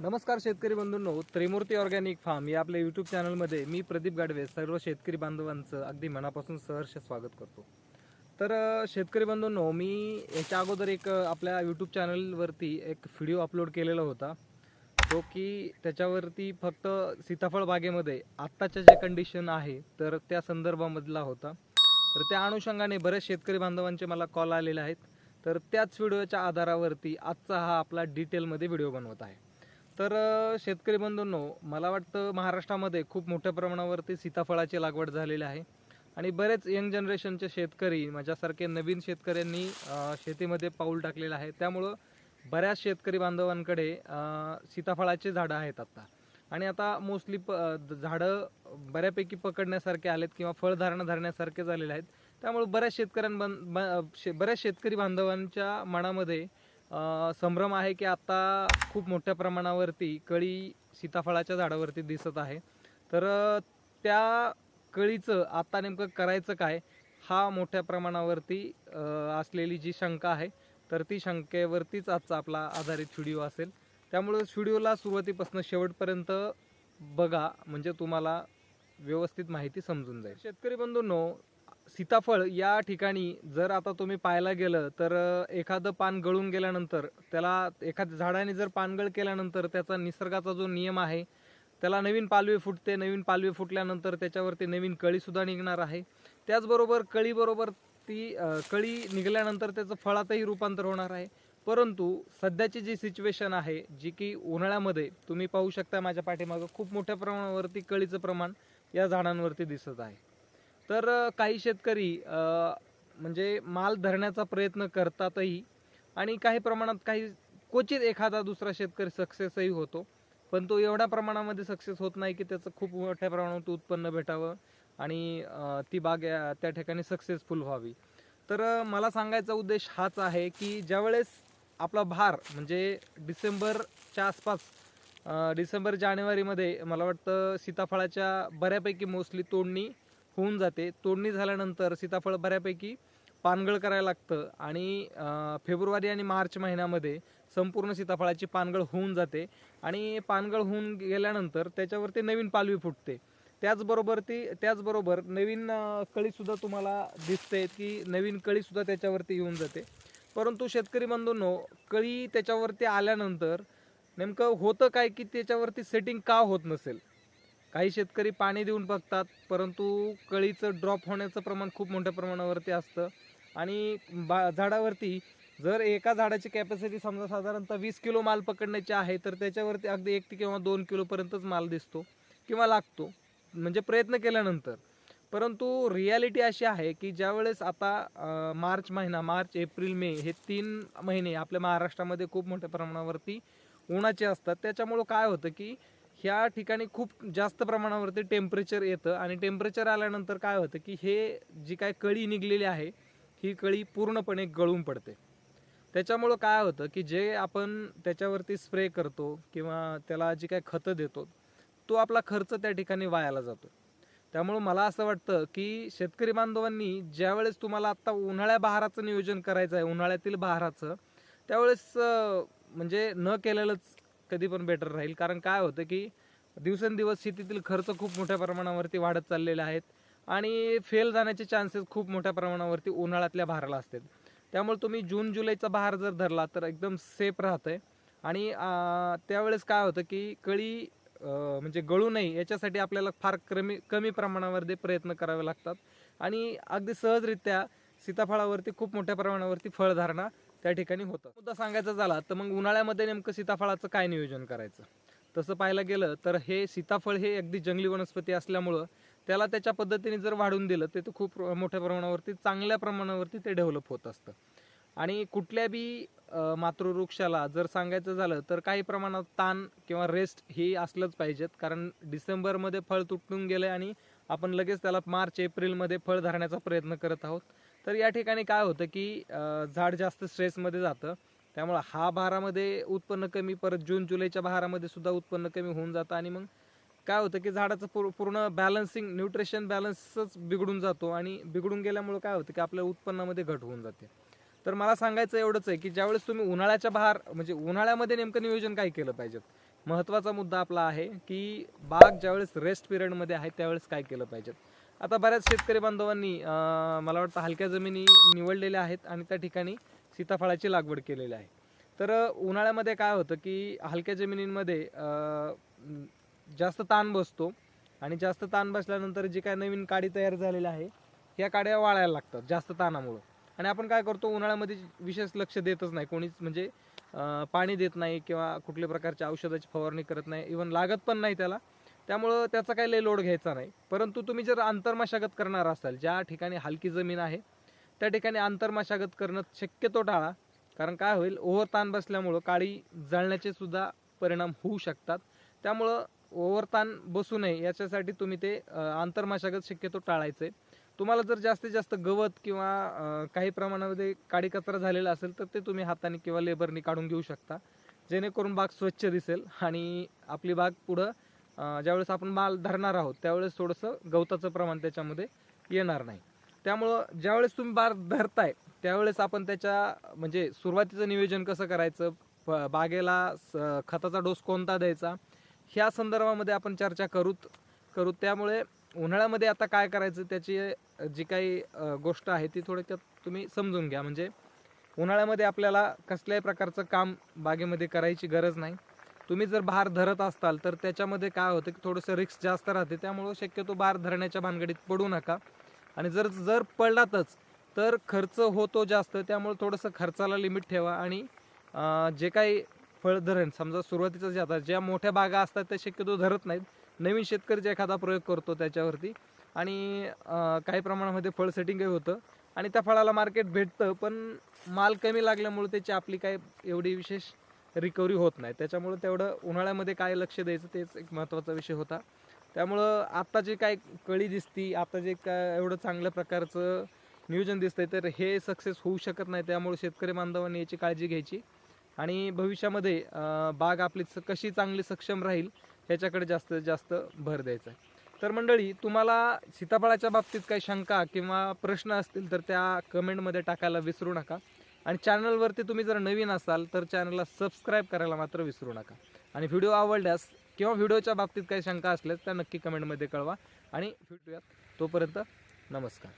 नमस्कार शेतकरी बंधूंनो त्रिमूर्ती organic form या आपल्या यूट्यूब चॅनलमध्ये मी प्रदीप गाडवे सर्व शेतकरी बांधवांचं अगदी मनापासून सहर्ष स्वागत करतो. तर शेतकरी बंधूंनो मी याच्या अगोदर एक आपल्या यूट्यूब चॅनलवरती एक व्हिडिओ अपलोड केलेला होता. तो की त्याच्यावरती फक्त सीताफळ बागेमध्ये आत्ताच्या जे कंडिशन आहे तर त्या संदर्भामधला होता. तर त्या अनुषंगाने बरेच शेतकरी बांधवांचे मला कॉल आलेले आहेत. तर त्याच व्हिडिओच्या आधारावरती आजचा हा आपला डिटेलमध्ये व्हिडिओ बनवत आहे. तर शेतकरी बंधूंनो मला वाटतं महाराष्ट्रामध्ये खूप मोठ्या प्रमाणावरती सीताफळाची लागवड झालेली आहे. आणि बरेच यंग जनरेशनचे शेतकरी माझ्यासारखे नवीन शेतकऱ्यांनी शेतीमध्ये पाऊल टाकलेलं आहे. त्यामुळं बऱ्याच शेतकरी बांधवांकडे सीताफळाचे झाडं आहेत आत्ता आणि आता मोस्टली प झाडं बऱ्यापैकी पकडण्यासारखे आलेत किंवा फळधारणा धरण्यासारखे झालेले आहेत. त्यामुळे बऱ्याच शेतकऱ्यां शे बऱ्याच शेतकरी बांधवांच्या मनामध्ये संभ्रम आहे की आत्ता खूप मोठ्या प्रमाणावरती कळी सीताफळाच्या झाडावरती दिसत आहे. तर त्या कळीचं आत्ता नेमकं करायचं काय? हा मोठ्या प्रमाणावरती असलेली जी शंका आहे तर ती शंकेवरतीच आजचा आपला आधारित व्हिडिओ असेल. त्यामुळे व्हिडिओला सुरुवातीपासून शेवटपर्यंत बघा म्हणजे तुम्हाला व्यवस्थित माहिती समजून जाईल. शेतकरी बंधूंनो सीताफळ या ठिकाणी जर आता तुम्ही पाहायला गेलं तर एखादं पान गळून गेल्यानंतर त्याला एखाद्या झाडाने जर पानगळ केल्यानंतर त्याचा निसर्गाचा जो नियम आहे त्याला नवीन पालवी फुटते नवीन पालवी फुटल्यानंतर त्याच्यावरती नवीन कळीसुद्धा निघणार आहे. त्याचबरोबर कळीबरोबर ती कळी निघाल्यानंतर त्याचं फळातही रूपांतर होणार आहे. परंतु सध्याची जी सिच्युएशन आहे जी की उन्हाळ्यामध्ये तुम्ही पाहू शकता माझ्या पाठीमागं खूप मोठ्या प्रमाणावरती कळीचं प्रमाण या झाडांवरती दिसत आहे. तर काही शेतकरी म्हणजे माल धरण्याचा प्रयत्न करतातही आणि काही प्रमाणात काही क्वचित एखादा दुसरा शेतकरी सक्सेसही होतो. पण तो एवढ्या प्रमाणामध्ये सक्सेस होत नाही की त्याचं खूप मोठ्या प्रमाणात उत्पन्न भेटावं आणि ती बाग या- त्या ठिकाणी सक्सेसफुल व्हावी. तर मला सांगायचा उद्देश हाच आहे की ज्यावेळेस आपला भार म्हणजे डिसेंबरच्या आसपास डिसेंबर जानेवारीमध्ये मला वाटतं सीताफळाच्या बऱ्यापैकी मोस्टली तोडणी होऊन जाते. तोडणी झाल्यानंतर सीताफळ बऱ्यापैकी पानगळ करायला लागतं आणि फेब्रुवारी आणि मार्च महिन्यामध्ये संपूर्ण सीताफळाची पानगळ होऊन जाते आणि पानगळ होऊन गेल्यानंतर त्याच्यावरती नवीन पालवी फुटते. त्याचबरोबर ती त्याचबरोबर नवीन कळीसुद्धा तुम्हाला दिसते की नवीन कळीसुद्धा त्याच्यावरती येऊन जाते. परंतु शेतकरी बंधूंनो कळी त्याच्यावरती आल्यानंतर नेमकं होतं काय की त्याच्यावरती सेटिंग का होत नसेल? काही शेतकरी पाणी देऊन बघतात परंतु कळीचं ड्रॉप होण्याचं प्रमाण खूप मोठ्या प्रमाणावरती असतं. आणि बा झाडावरती जर एका झाडाची कॅपॅसिटी समजा साधारणतः वीस किलो माल पकडण्याची आहे तर त्याच्यावरती अगदी एक ते किंवा दोन किलोपर्यंतच माल दिसतो किंवा लागतो म्हणजे प्रयत्न केल्यानंतर. परंतु रियालिटी अशी आहे की ज्यावेळेस आता मार्च महिना मार्च एप्रिल मे हे तीन महिने आपल्या महाराष्ट्रामध्ये खूप मोठ्या प्रमाणावरती उन्हाचे असतात त्याच्यामुळं काय होतं की ह्या ठिकाणी खूप जास्त प्रमाणावरती टेम्परेचर येतं. आणि टेम्परेचर आल्यानंतर काय होतं की हे जी काय कळी निघलेली आहे ही कळी पूर्णपणे गळून पडते. त्याच्यामुळं काय होतं की जे आपण त्याच्यावरती स्प्रे करतो किंवा त्याला जी काय खतं देतो तो आपला खर्च त्या ठिकाणी वायाला जातो. त्यामुळं मला असं वाटतं की शेतकरी बांधवांनी ज्यावेळेस तुम्हाला आत्ता उन्हाळ्या बहाराचं नियोजन करायचं आहे उन्हाळ्यातील बहाराचं त्यावेळेस म्हणजे न केलेलंच कधी पण बेटर राहील. कारण काय होतं की दिवसेंदिवस शेतीतील खर्च खूप मोठ्या प्रमाणावरती वाढत चाललेले आहेत आणि फेल जाण्याचे चान्सेस खूप मोठ्या प्रमाणावरती उन्हाळ्यातल्या भारला असतात. त्यामुळे तुम्ही जून जुलैचा बहार जर धरला तर एकदम सेफ राहतंय. आणि त्यावेळेस काय होतं की कळी म्हणजे गळू नये याच्यासाठी आपल्याला फार कमी कमी प्रमाणावरती प्रयत्न करावे लागतात. आणि अगदी सहजरित्या सीताफळावरती खूप मोठ्या प्रमाणावरती फळधारणा त्या ठिकाणी होतं मुद्दा सांगायचा झाला तर मग उन्हाळ्यामध्ये नेमकं सीताफळाचं काय नियोजन करायचं? तसं पाहायला गेलं तर हे सीताफळ हे अगदी जंगली वनस्पती असल्यामुळं त्याला त्याच्या पद्धतीने जर वाढून दिलं ते तर खूप मोठ्या प्रमाणावरती चांगल्या प्रमाणावरती ते डेव्हलप होत असतं. आणि कुठल्या बी मातृवृक्षाला जर सांगायचं झालं तर काही प्रमाणात ताण किंवा रेस्ट ही असलंच पाहिजेत. कारण डिसेंबरमध्ये फळ तुटून गेलं आणि आपण लगेच त्याला मार्च एप्रिलमध्ये फळ धरण्याचा प्रयत्न करत आहोत. तर या ठिकाणी काय होतं की झाड जास्त स्ट्रेसमध्ये जातं. त्यामुळं हा बहारामध्ये उत्पन्न कमी परत जून जुलैच्या बहारामध्ये सुद्धा उत्पन्न कमी होऊन जातं आणि मग काय होतं की झाडाचं पूर्ण पूर्ण बॅलन्सिंग न्यूट्रिशन बॅलन्सच बिघडून जातो आणि बिघडून गेल्यामुळं काय होतं की आपल्या उत्पन्नामध्ये घट होऊन जाते. तर मला सांगायचं एवढंच आहे की ज्यावेळेस तुम्ही उन्हाळ्याच्या बहार म्हणजे उन्हाळ्यामध्ये नेमकं नियोजन काय केलं पाहिजे महत्त्वाचा मुद्दा आपला आहे की बाग ज्यावेळेस रेस्ट पिरियडमध्ये आहे त्यावेळेस काय केलं पाहिजे आता बऱ्याच शेतकरी बांधवांनी मला वाटतं हलक्या जमिनी निवडलेल्या आहेत आणि त्या ठिकाणी सीताफळाची लागवड केलेली आहे. तर उन्हाळ्यामध्ये काय होतं की हलक्या जमिनींमध्ये जास्त ताण बसतो आणि जास्त ताण बसल्यानंतर जी काय नवीन काडी तयार झालेली आहे या काड्या वाळायला लागतात जास्त ताणामुळं. आणि आपण काय करतो उन्हाळ्यामध्ये विशेष लक्ष देतच नाही. कोणीच म्हणजे पाणी देत नाही किंवा कुठल्या प्रकारच्या औषधाची फवारणी करत नाही. इवन लागत पण नाही त्याला. त्यामुळं त्याचा काही लय लोड घ्यायचा नाही. परंतु तुम्ही जर आंतरमशागत करणार असाल ज्या ठिकाणी हलकी जमीन आहे त्या ठिकाणी आंतरमशागत करणं शक्यतो टाळा. कारण काय होईल ओव्हर ताण बसल्यामुळं काळी जळण्याचे सुद्धा परिणाम होऊ शकतात. त्यामुळं ओव्हर ताण बसू नये याच्यासाठी तुम्ही ते आंतरमशागत शक्यतो टाळायचं. आहे तुम्हाला जर जास्तीत जास्त गवत किंवा काही प्रमाणामध्ये काडी कचरा झालेला असेल तर ते तुम्ही हाताने किंवा लेबरनी काढून घेऊ शकता. जेणेकरून बाग स्वच्छ दिसेल आणि आपली बाग पुढं ज्यावेळेस आपण माल धरणार आहोत त्यावेळेस थोडंसं गवताचं प्रमाण त्याच्यामध्ये येणार नाही. त्यामुळं ज्यावेळेस तुम्ही बार धरताय त्यावेळेस आपण त्याच्या म्हणजे सुरुवातीचं नियोजन कसं करायचं बागेला स- खताचा डोस कोणता द्यायचा ह्या संदर्भामध्ये आपण चर्चा करूत करू त्यामुळे उन्हाळ्यामध्ये आता काय करायचं त्याची जी काही गोष्ट आहे ती थोडक्यात तुम्ही समजून घ्या. म्हणजे उन्हाळ्यामध्ये आपल्याला कसल्याही प्रकारचं काम बागेमध्ये करायची गरज नाही. तुम्ही जर भार धरत असताल तर त्याच्यामध्ये काय होतं की थोडंसं रिस्क जास्त राहते. त्यामुळं शक्यतो भार धरण्याच्या भानगडीत पडू नका. आणि जर जर पडलातच तर खर्च होतो जास्त. त्यामुळे थोडंसं खर्चाला लिमिट ठेवा. आणि जे काही फळ धरण समजा सुरुवातीचं जे आता ज्या मोठ्या बागा असतात त्या शक्यतो धरत नाहीत. नवीन शेतकरी जे एखादा प्रयोग करतो त्याच्यावरती. आणि काही प्रमाणामध्ये फळ सेटिंगही होतं. आणि त्या फळाला मार्केट भेटतं पण माल कमी लागल्यामुळे त्याची आपली काय एवढी विशेष रिकव्हरी होत नाही. त्याच्यामुळं तेवढं उन्हाळ्यामध्ये काय लक्ष द्यायचं तेच एक महत्त्वाचा विषय होता. त्यामुळं आत्ता जे काय कळी दिसती आता जे काय एवढं चांगल्या प्रकारचं नियोजन दिसतंय तर हे सक्सेस होऊ शकत नाही. त्यामुळे शेतकरी बांधवांनी याची काळजी घ्यायची. आणि भविष्यामध्ये बाग आपली स- कशी चांगली सक्षम राहील ह्याच्याकडे जास्तीत जास्त भर द्यायचा आहे. तर मंडळी तुम्हाला सीताफळाच्या बाबतीत काही शंका किंवा प्रश्न असतील तर त्या कमेंटमध्ये टाकायला विसरू नका. आणि चॅनलवरती तुम्ही जर नवीन असाल तर चॅनलला सबस्क्राईब करायला मात्र विसरू नका. आणि व्हिडिओ आवडल्यास किंवा व्हिडिओच्या बाबतीत काही शंका असल्यास त्या नक्की कमेंटमध्ये कळवा. आणि भेटूयात तोपर्यंत नमस्कार.